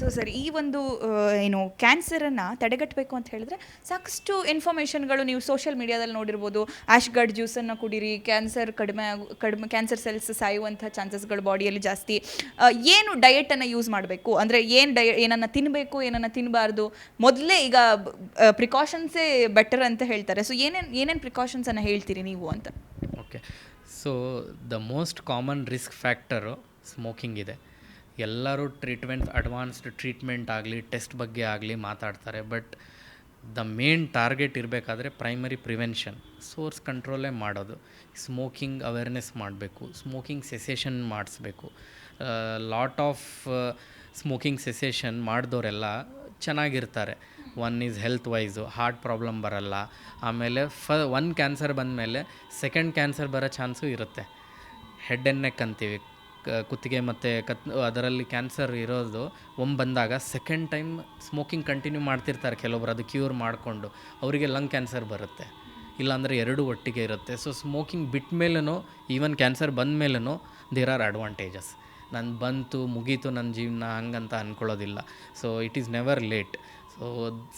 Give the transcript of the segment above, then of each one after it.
So sir ಈ ಒಂದು ಏನು ಕ್ಯಾನ್ಸರನ್ನು ತಡೆಗಟ್ಟಬೇಕು ಅಂತ ಹೇಳಿದ್ರೆ ಸಾಕಷ್ಟು ಇನ್ಫಾರ್ಮೇಷನ್ಗಳು ನೀವು ಸೋಷಿಯಲ್ ಮೀಡಿಯಾದಲ್ಲಿ ನೋಡಿರ್ಬೋದು. ಗಾರ್ಡ್ ಜ್ಯೂಸನ್ನು ಕುಡೀರಿ ಕ್ಯಾನ್ಸರ್ ಕಡಿಮೆ ಕಡಿಮೆ ಕ್ಯಾನ್ಸರ್ ಸೆಲ್ಸ್ ಸಾಯುವಂಥ ಚಾನ್ಸಸ್ಗಳು ಬಾಡಿಯಲ್ಲಿ ಜಾಸ್ತಿ. ಏನು ಡಯೆಟನ್ನು ಯೂಸ್ ಮಾಡಬೇಕು? ಅಂದರೆ ಏನು ಡಯ ಏನನ್ನು ತಿನ್ನಬೇಕು ಏನನ್ನು ತಿನ್ನಬಾರ್ದು ಮೊದಲೇ ಈಗ ಪ್ರಿಕಾಷನ್ಸೇ ಬೆಟರ್ ಅಂತ ಹೇಳ್ತಾರೆ. ಸೊ ಏನೇನು ಏನೇನು ಪ್ರಿಕಾಷನ್ಸನ್ನು ಹೇಳ್ತೀರಿ ನೀವು ಅಂತ? Okay so the most common risk factor smoking ಇದೆ. ಎಲ್ಲರೂ ಟ್ರೀಟ್ಮೆಂಟ್ ಅಡ್ವಾನ್ಸ್ಡ್ ಟ್ರೀಟ್ಮೆಂಟ್ ಆಗಲಿ ಟೆಸ್ಟ್ ಬಗ್ಗೆ ಆಗಲಿ ಮಾತಾಡ್ತಾರೆ. ಬಟ್ ದ ಮೇನ್ ಟಾರ್ಗೆಟ್ ಇರಬೇಕಾದ್ರೆ ಪ್ರೈಮರಿ ಪ್ರಿವೆನ್ಷನ್ ಸೋರ್ಸ್ ಕಂಟ್ರೋಲೇ ಮಾಡೋದು. ಸ್ಮೋಕಿಂಗ್ ಅವೇರ್ನೆಸ್ ಮಾಡಬೇಕು. ಸ್ಮೋಕಿಂಗ್ ಸೆಸೇಷನ್ ಮಾಡಿಸ್ಬೇಕು. ಲಾಟ್ ಆಫ್ ಸ್ಮೋಕಿಂಗ್ ಸೆಸೇಷನ್ ಮಾಡಿದವರೆಲ್ಲ ಚೆನ್ನಾಗಿರ್ತಾರೆ. One is health wise heart problem ಬರಲ್ಲ. ಆಮೇಲೆ ಫ ಒನ್ ಕ್ಯಾನ್ಸರ್ ಬಂದಮೇಲೆ ಸೆಕೆಂಡ್ ಕ್ಯಾನ್ಸರ್ ಬರೋ ಚಾನ್ಸು ಇರುತ್ತೆ. ಹೆಡ್ ಆ್ಯಂಡ್ ನೆಕ್ ಅಂತೀವಿ. ಕುತ್ತಿಗೆ ಮತ್ತು ಕತ್, ಅದರಲ್ಲಿ ಕ್ಯಾನ್ಸರ್ ಇರೋದು ಒಮ್ಮೆ ಬಂದಾಗ ಸೆಕೆಂಡ್ ಟೈಮ್ ಸ್ಮೋಕಿಂಗ್ ಕಂಟಿನ್ಯೂ ಮಾಡ್ತಿರ್ತಾರೆ ಕೆಲವೊಬ್ರು, ಅದು ಕ್ಯೂರ್ ಮಾಡಿಕೊಂಡು. ಅವರಿಗೆ ಲಂಗ್ ಕ್ಯಾನ್ಸರ್ ಬರುತ್ತೆ. ಇಲ್ಲಾಂದರೆ ಎರಡು ಒಟ್ಟಿಗೆ ಇರುತ್ತೆ. ಸೊ ಸ್ಮೋಕಿಂಗ್ ಬಿಟ್ಟ ಮೇಲೂ ಈವನ್ ಕ್ಯಾನ್ಸರ್ ಬಂದ ಮೇಲೂ ದೇರ್ ಆರ್ ಅಡ್ವಾಂಟೇಜಸ್ ನಾನು ಬಂತು, ಮುಗೀತು ನನ್ನ ಜೀವನ ಹಂಗಂತ ಅಂದ್ಕೊಳ್ಳೋದಿಲ್ಲ so it is never late so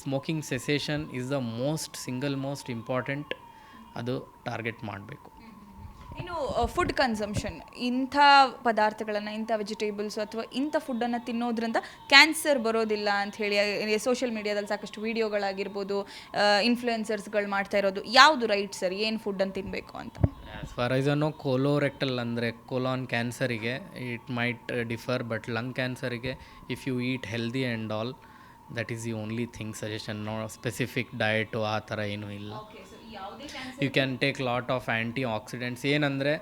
smoking cessation is the most single most important ಅದು ಟಾರ್ಗೆಟ್ ಮಾಡಬೇಕು. ಇನ್ನು ಫುಡ್ ಕನ್ಸಂಪ್ಷನ್ ಇಂಥ ಪದಾರ್ಥಗಳನ್ನು ಇಂಥ ವೆಜಿಟೇಬಲ್ಸ್ ಅಥವಾ ಇಂಥ ಫುಡ್ಡನ್ನು ತಿನ್ನೋದ್ರಿಂದ ಕ್ಯಾನ್ಸರ್ ಬರೋದಿಲ್ಲ ಅಂತ ಹೇಳಿ ಸೋಷಿಯಲ್ ಮೀಡಿಯಾದಲ್ಲಿ ಸಾಕಷ್ಟು ವಿಡಿಯೋಗಳಾಗಿರ್ಬೋದು ಇನ್ಫ್ಲುಯೆನ್ಸರ್ಸ್ಗಳು ಮಾಡ್ತಾ ಇರೋದು. ಯಾವುದು ರೈಟ್ ಸರ್ ಏನು ಫುಡ್ಡನ್ನು ತಿನ್ನಬೇಕು ಅಂತ? ಆ್ಯಸ್ ಫಾರ್ ಐಸ್ ಅನ್ನೋ ಕೋಲೋರೆಕ್ಟಲ್ ಅಂದರೆ colon ಕ್ಯಾನ್ಸರಿಗೆ it might differ but lung ಕ್ಯಾನ್ಸರಿಗೆ if you eat healthy and all that is the only thing suggestion no specific diet ಆ ಥರ ಏನೂ ಇಲ್ಲ. You can take lot of antioxidants ಏನಂದರೆ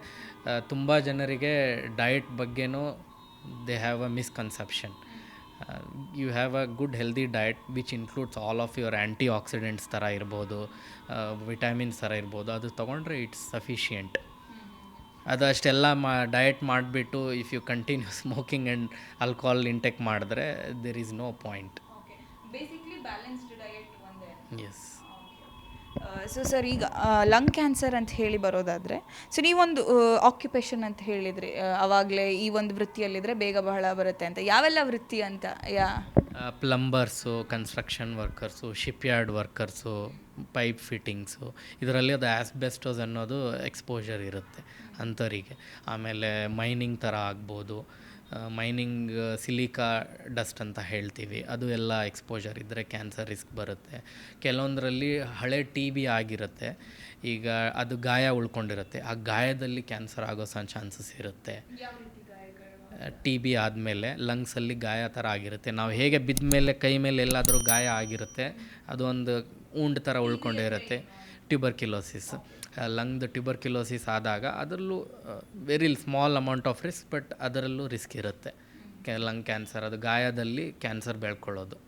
ತುಂಬ ಜನರಿಗೆ diet ಬಗ್ಗೆನೂ they have a misconception you have a good healthy diet which includes all of your antioxidants ಥರ ಇರ್ಬೋದು ವಿಟಮಿನ್ಸ್ ಥರ ಇರ್ಬೋದು. ಅದು ತೊಗೊಂಡ್ರೆ ಇಟ್ಸ್ ಸಫಿಷಿಯೆಂಟ್ ಅದು ಅಷ್ಟೆಲ್ಲ ಮಾ ಡಯಟ್ ಮಾಡಿಬಿಟ್ಟು if you continue smoking and alcohol intake ಮಾಡಿದ್ರೆ there is no point yes so sir ಈಗ ಲಂಗ್ ಕ್ಯಾನ್ಸರ್ ಅಂತ ಹೇಳಿ ಬರೋದಾದರೆ ಸೊ ನೀವೊಂದು ಆಕ್ಯುಪೇಷನ್ ಅಂತ ಹೇಳಿದ್ರಿ. ಅವಾಗಲೇ ಈ ಒಂದು ವೃತ್ತಿಯಲ್ಲಿದ್ದರೆ ಬೇಗ ಬಹಳ ಬರುತ್ತೆ ಅಂತ. ಯಾವೆಲ್ಲ ವೃತ್ತಿ ಅಂತ? Yeah plumbers construction workers shipyard workers pipe fittings ಇದರಲ್ಲಿ ಅದು ಆಸ್ಬೆಸ್ಟೋಸ್ ಅನ್ನೋದು ಎಕ್ಸ್ಪೋಜರ್ ಇರುತ್ತೆ ಅಂಥವರಿಗೆ. ಆಮೇಲೆ ಮೈನಿಂಗ್ ಥರ ಆಗ್ಬೋದು. ಮೈನಿಂಗ್ ಸಿಲಿಕಾ ಡಸ್ಟ್ ಅಂತ ಹೇಳ್ತೀವಿ. ಅದು ಎಲ್ಲ ಎಕ್ಸ್ಪೋಜರ್ ಇದ್ದರೆ ಕ್ಯಾನ್ಸರ್ ರಿಸ್ಕ್ ಬರುತ್ತೆ. ಕೆಲವೊಂದರಲ್ಲಿ ಹಳೆ ಟಿ ಬಿ ಆಗಿರುತ್ತೆ. ಈಗ ಅದು ಗಾಯ ಉಳ್ಕೊಂಡಿರುತ್ತೆ. ಆ ಗಾಯದಲ್ಲಿ ಕ್ಯಾನ್ಸರ್ ಆಗೋ ಚಾನ್ಸಸ್ ಇರುತ್ತೆ. ಟಿ ಬಿ ಆದಮೇಲೆ ಲಂಗ್ಸಲ್ಲಿ ಗಾಯ ಥರ ಆಗಿರುತ್ತೆ. ನಾವು ಹೇಗೆ ಬಿದ್ದ ಮೇಲೆ ಕೈ ಮೇಲೆ ಎಲ್ಲಾದರೂ ಗಾಯ ಆಗಿರುತ್ತೆ, ಅದು ಒಂದು ಉಂಡ್ ಥರ ಉಳ್ಕೊಂಡಿರುತ್ತೆ. ಟ್ಯೂಬರ್ಕಿಲೋಸಿಸ್ ಲಂಗ್ದು ಟ್ಯೂಬರ್ಕ್ಯುಲೋಸಿಸ್ ಆದಾಗ ಅದರಲ್ಲೂ very small amount of risk but ಅದರಲ್ಲೂ ರಿಸ್ಕ್ ಇರುತ್ತೆ. ಲಂಗ್ ಕ್ಯಾನ್ಸರ್ ಅದು ಗಾಯದಲ್ಲಿ ಕ್ಯಾನ್ಸರ್ ಬೆಳ್ಕೊಳ್ಳೋದು.